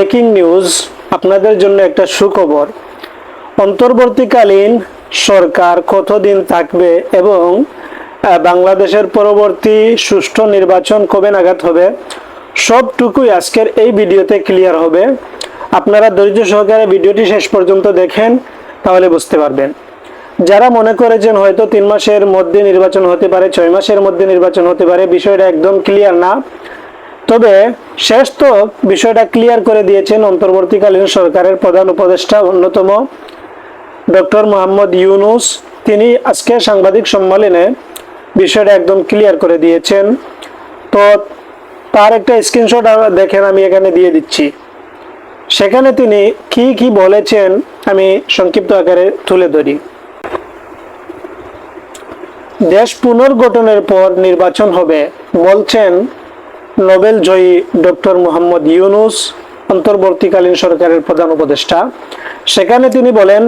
Breaking news আপনাদের জন্য একটা সুখবর। অন্তর্বর্তীকালীন সরকার কতদিন থাকবে এবং বাংলাদেশের পরবর্তী সুষ্ঠু নির্বাচন কবে নাগাদ হবে, সবটুকুই আজকের এই ভিডিওতে ক্লিয়ার হবে। আপনারা ধৈর্য সহকারে ভিডিওটি শেষ পর্যন্ত দেখেন, তাহলে বুঝতে পারবেন। যারা মনে করেছেন হয়তো তিন মাসের মধ্যে নির্বাচন হতে পারে, ছয় মাসের মধ্যে নির্বাচন হতে পারে, বিষয়টা একদম ক্লিয়ার না। তবে শেষ তো বিষয়টা ক্লিয়ার করে দিয়েছেন অন্তর্বর্তীকালীন সরকারের প্রধান উপদেষ্টা অন্যতম ডক্টর মোহাম্মদ ইউনুস। তিনি আজকে সাংবাদিক সম্মেলনে বিষয়টা একদম ক্লিয়ার করে দিয়েছেন। তো তার একটা স্ক্রিনশট দেখেন, আমি এখানে দিয়ে দিচ্ছি। সেখানে তিনি কি কি বলেছেন, আমি সংক্ষিপ্ত আকারে তুলে ধরি। দেশ পুনর্গঠনের পর নির্বাচন হবে, বলছেন নোবেল জয়ী ডক্টর মোহাম্মদ ইউনুস, অন্তর্বর্তীকালীন সরকারের প্রধান উপদেষ্টা। সেখানে তিনি বলেন,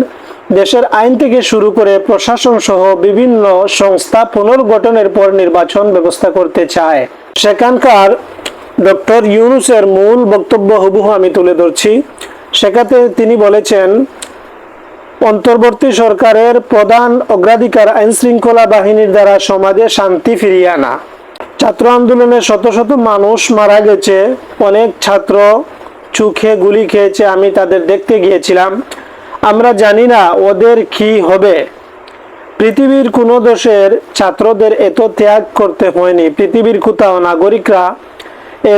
দেশের আইন থেকে শুরু করে প্রশাসন সহ বিভিন্ন সংস্থা পুনর্গঠনের পর নির্বাচন ব্যবস্থা করতে চায়। সেখানকার ডক্টর ইউনুসের মূল বক্তব্য হুবহু আমি তুলে ধরছি। সেখানে তিনি বলেছেন, অন্তর্বর্তী সরকারের প্রধান অগ্রাধিকার আইন শৃঙ্খলা বাহিনীর দ্বারা সমাজে শান্তি ফিরিয়ে আনা। ছাত্র আন্দোলনে শত শত মানুষ মারা গেছে। অনেক ছাত্র চোখে গুলি খেয়েছে, আমি তাদের দেখতে গিয়েছিলাম। আমরা জানি না ওদের কি হবে। পৃথিবীর কোনো দেশের ছাত্রদের এত ত্যাগ করতে হয়নি। পৃথিবীর কোথাও নাগরিকরা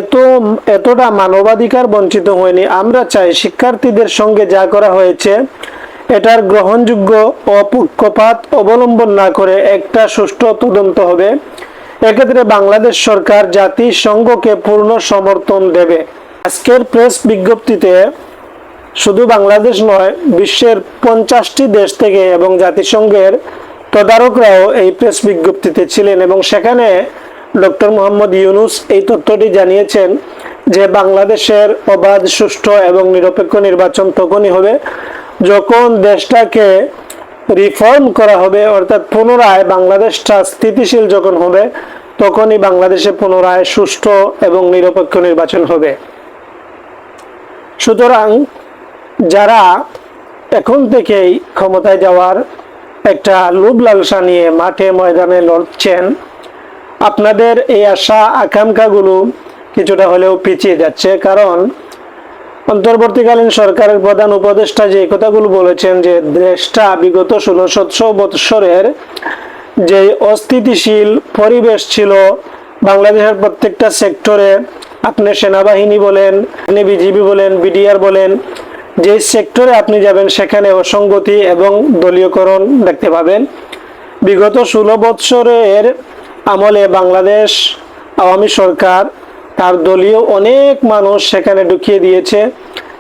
এত, এতটা মানবাধিকার বঞ্চিত হয়নি। আমরা চাই শিক্ষার্থীদের সঙ্গে যা করা হয়েছে, এটার গ্রহণযোগ্য অপক্ষপাত অবলম্বন না করে একটা সুষ্ঠু তদন্ত হবে। এক্ষেত্রে বাংলাদেশ সরকার জাতিসংঘকে পূর্ণ সমর্থন দেবে। আজকের প্রেস বিজ্ঞপ্তিতে শুধু বাংলাদেশ নয়, বিশ্বের পঞ্চাশটি দেশ থেকে এবং জাতিসংঘের তদারকরাও এই প্রেস বিজ্ঞপ্তিতে ছিলেন এবং সেখানে ডক্টর মোহাম্মদ ইউনুস এই তথ্যটি জানিয়েছেন যে বাংলাদেশের অবাধ, সুষ্ঠু এবং নিরপেক্ষ নির্বাচন তখনই হবে যখন দেশটাকে রিফর্ম করা হবে, অর্থাৎ পুনরায় বাংলাদেশটা স্থিতিশীল যখন হবে তখনই বাংলাদেশে পুনরায় সুষ্ঠু এবং নিরপেক্ষ নির্বাচন হবে। সুতরাং যারা এখন থেকেই ক্ষমতায় যাওয়ার একটা লোভ লালসা নিয়ে মাঠে ময়দানে লড়ছেন, আপনাদের এই আশা, আকাঙ্ক্ষাগুলো কিছুটা হলেও পিছিয়ে যাচ্ছে। কারণ অন্তর্বর্তীকালীন সরকারের প্রধান উপদেষ্টা যে কথাগুলো বলেছেন যে দেশটা বিগত ষোলো সতেরো বৎসরের যে অস্থিতিশীল পরিবেশ ছিল বাংলাদেশের প্রত্যেকটা সেক্টরে, আপনি সেনাবাহিনী বলেন আপনি বিজিবি বলেন, বিডিআর বলেন যে সেক্টরে আপনি যাবেন সেখানে অসঙ্গতি এবং দলীয়করণ দেখতে পাবেন। বিগত ষোলো বৎসরের আমলে বাংলাদেশ আওয়ামী সরকার তার দলীয় অনেক মানুষ সেখানে ঢুকিয়ে দিয়েছে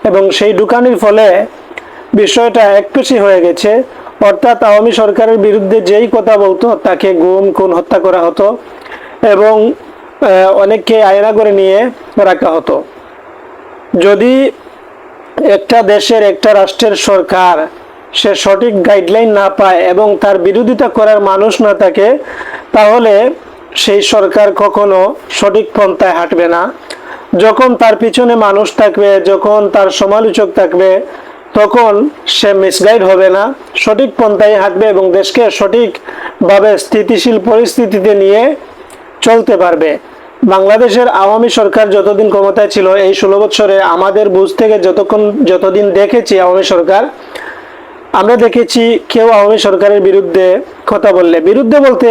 এবং সেই ঢুকানির ফলে বিষয়টা একপেশি হয়ে গেছে। অর্থাৎ আওয়ামী সরকারের বিরুদ্ধে যেই কথা বলতো, তাকে গুম, খুন, হত্যা করা হতো এবং অনেককে আয়না করে নিয়ে রাখা হতো। যদি একটা দেশের, একটা রাষ্ট্রের সরকার সে সঠিক গাইডলাইন না পায় এবং তার বিরোধিতা করার মানুষ না থাকে, তাহলে সেই সরকার কখনো সঠিক পন্থায় হাঁটবে না। যখন তার পিছনে মানুষ থাকবে, যখন তার সমালোচক থাকবে তখন সে মিসগাইড হবে না, সঠিক পন্থায় হাঁটবে এবং দেশকে সঠিকভাবে স্থিতিশীল পরিস্থিতিতে নিয়ে চলতে পারবে। বাংলাদেশের আওয়ামী সরকার যতদিন ক্ষমতায় ছিল, এই ষোলো বছরে আমাদের বুঝ থেকে যতক্ষণ, যতদিন দেখেছি আওয়ামী সরকার, আমরা দেখেছি কেউ আওয়ামী সরকারের বিরুদ্ধে কথা বললে। বিরুদ্ধে বলতে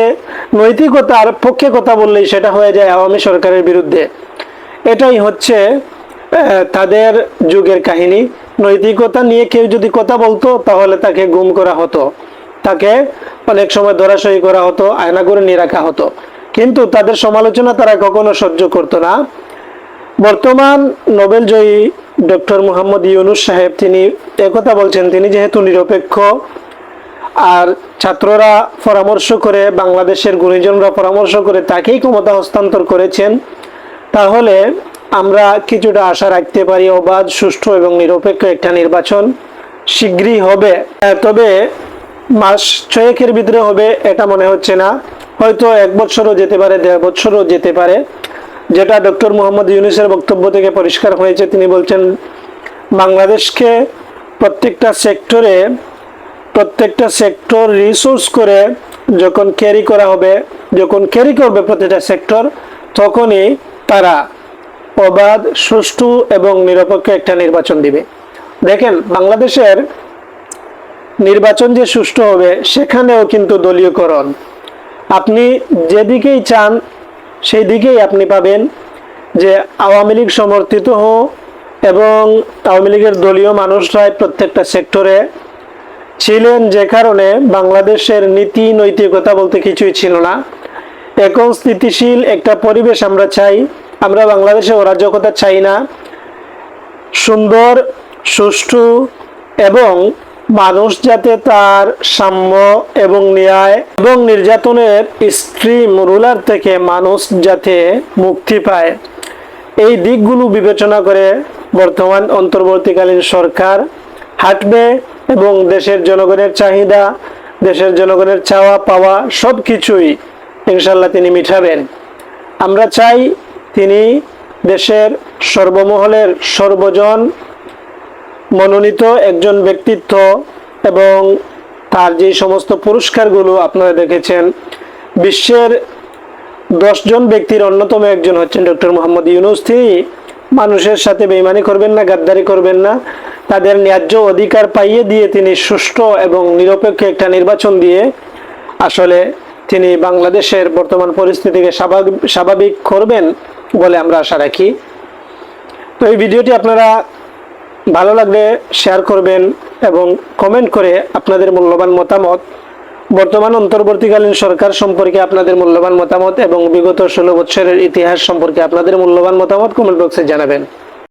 নৈতিকতার পক্ষে কথা বললেই সেটা হয়ে যায় আওয়ামী সরকারের বিরুদ্ধে। এটাই হচ্ছে তাদের যুগের কাহিনী। নৈতিকতা নিয়ে কেউ যদি কথা বলতো, তাহলে তাকে গুম করা হতো। তাকে অনেক সময় ধরাশয়ী করা হতো, আয়না করে নিয়ে রাখা হতো। কিন্তু তাদের সমালোচনা তারা কখনো সহ্য করতো না। বর্তমান নোবেল জয়ী ডক্টর মোহাম্মদ ইউনুস সাহেব, তিনি একথা বলছেন, তিনি যেহেতু নিরপেক্ষ, আর ছাত্ররা পরামর্শ করে, বাংলাদেশের গুণীজনরা পরামর্শ করে, তাকেই ক্ষমতা হস্তান্তর করেছেন, তাহলে আমরা কিছুটা আশা রাখতে পারি অবাধ, সুষ্ঠু এবং নিরপেক্ষ একটা নির্বাচন শীঘ্রই হবে। তবে মাস ছয়েকের ভিতরে হবে এটা মনে হচ্ছে না। হয়তো এক বছরও যেতে পারে, দেড় বছরও যেতে পারে। যেটা ডক্টর মোহাম্মদ ইউনুসের বক্তব্য থেকে পরিষ্কার হয়েছে। তিনি বলছেন, বাংলাদেশকে প্রত্যেকটা সেক্টরে, প্রত্যেকটা সেক্টর রিসোর্স করে যখন ক্যারি করা হবে, যখন ক্যারি করবে প্রতিটা সেক্টর, তখনই তারা অবাধ সুষ্ঠু এবং নিরপেক্ষ একটা নির্বাচন দিবে। দেখেন, বাংলাদেশের নির্বাচন যে সুষ্ঠু হবে, সেখানেও কিন্তু দলীয়করণ। আপনি যেদিকেই চান সেই দিকেই আপনি পাবেন যে আওয়ামী লীগ সমর্থিত হোক এবং আওয়ামী লীগের দলীয় মানুষরাই প্রত্যেকটা সেক্টরে ছিলেন, যে কারণে বাংলাদেশের নীতি নৈতিকতা বলতে কিছুই ছিল না। এখন স্থিতিশীল একটা পরিবেশ আমরা চাই। আমরা বাংলাদেশে অরাজকতা চাই না। সুন্দর, সুষ্ঠু এবং মানুষ যাতে তার সাম্য এবং ন্যায় এবং নির্যাতনের স্ট্রিম রুলার থেকে মানুষ যাতে মুক্তি পায়। এই দিকগুলো বিবেচনা করে বর্তমান অন্তর্বর্তীকালীন সরকার হাঁটবে এবং দেশের জনগণের চাহিদা, দেশের জনগণের চাওয়া পাওয়া সব কিছুই ইনশাল্লাহ তিনি মিঠাবেন আমরা চাই তিনি দেশের সর্বমহলের সর্বজন মনোনীত একজন ব্যক্তিত্ব এবং তার যে সমস্ত পুরস্কারগুলো আপনারা দেখেছেন, বিশ্বের দশজন ব্যক্তির অন্যতম একজন হচ্ছেন ডক্টর মোহাম্মদ ইউনুস। তিনি মানুষের সাথে বেইমানি করবেন না, গাদ্দারি করবেন না। তাদের ন্যায্য অধিকার পাইয়ে দিয়ে তিনি সুষ্ঠু এবং নিরপেক্ষ একটা নির্বাচন দিয়ে আসলে তিনি বাংলাদেশের বর্তমান পরিস্থিতিকে স্বাভাবিক স্বাভাবিক করবেন। বলে আমরা আশা রাখি। তো এই ভিডিওটি আপনারা ভালো লাগলে শেয়ার করবেন এবং কমেন্ট করে আপনাদের মূল্যবান মতামত, বর্তমান অন্তর্বর্তীকালীন সরকার সম্পর্কে আপনাদের মূল্যবান মতামত এবং বিগত ষোলো বছরের ইতিহাস সম্পর্কে আপনাদের মূল্যবান মতামত কমেন্ট বক্সে জানাবেন।